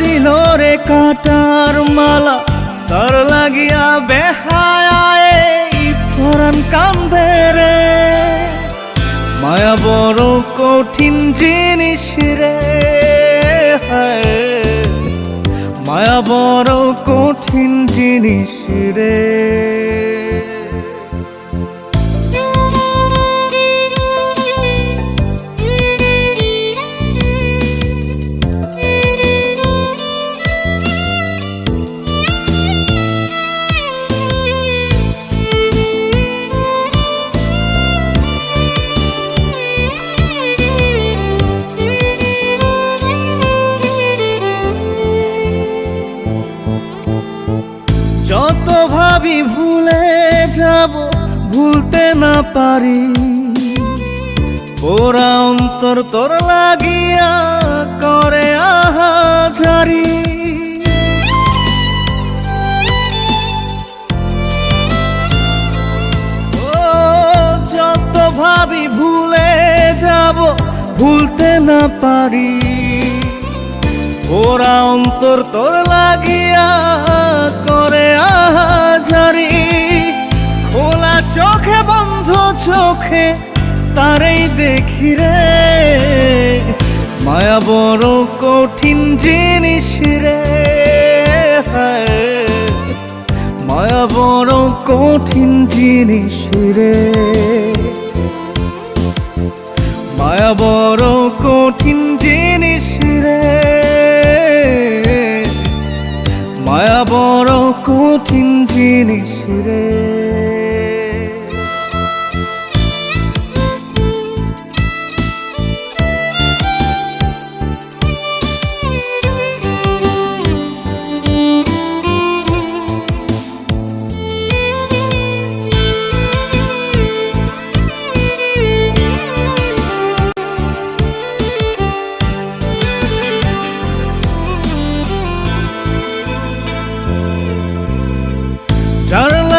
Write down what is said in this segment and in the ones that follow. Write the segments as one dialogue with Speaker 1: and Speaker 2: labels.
Speaker 1: দিল রে কাটার মালা, তার লাগিয়া বেহায় পরান কান্দে রে। মায়া বড় কঠিন জিনিস রে মায়া বড় কঠিন জিনিস রে। ভাবি ভুলে যাব, ভুলতে না পারি। ওরা অন্তর তোর লাগিয়া করে আহাজারি। ও, যত ভাবি ভুলে যাব, ভুলতে না পারি। ওরা অন্তর তোর লাগিয়া করে আহাজারি। তারেই দেখি রে। মায়া বড় কঠিন জিনিস রে। মায়া বড় কঠিন জিনিস রে। মায়া বড় কঠিন জিনিস রে। মায়া বড় কঠিন জিনিস রে।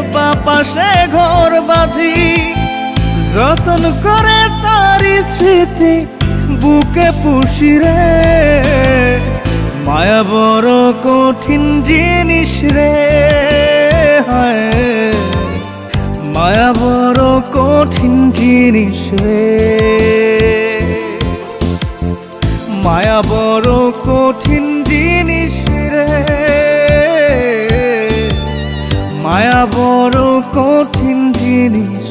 Speaker 1: বাপাশে ঘর বাঁধি। যতন করে তারি স্মৃতি বুকে পুষি রে। মায়া বড় কঠিন জিনিস রে, হায়। মায়া বড় কঠিন জিনিস রে। মায়া বড় কঠিন জিনিস রে। মায়া বড় কঠিন জিনিস।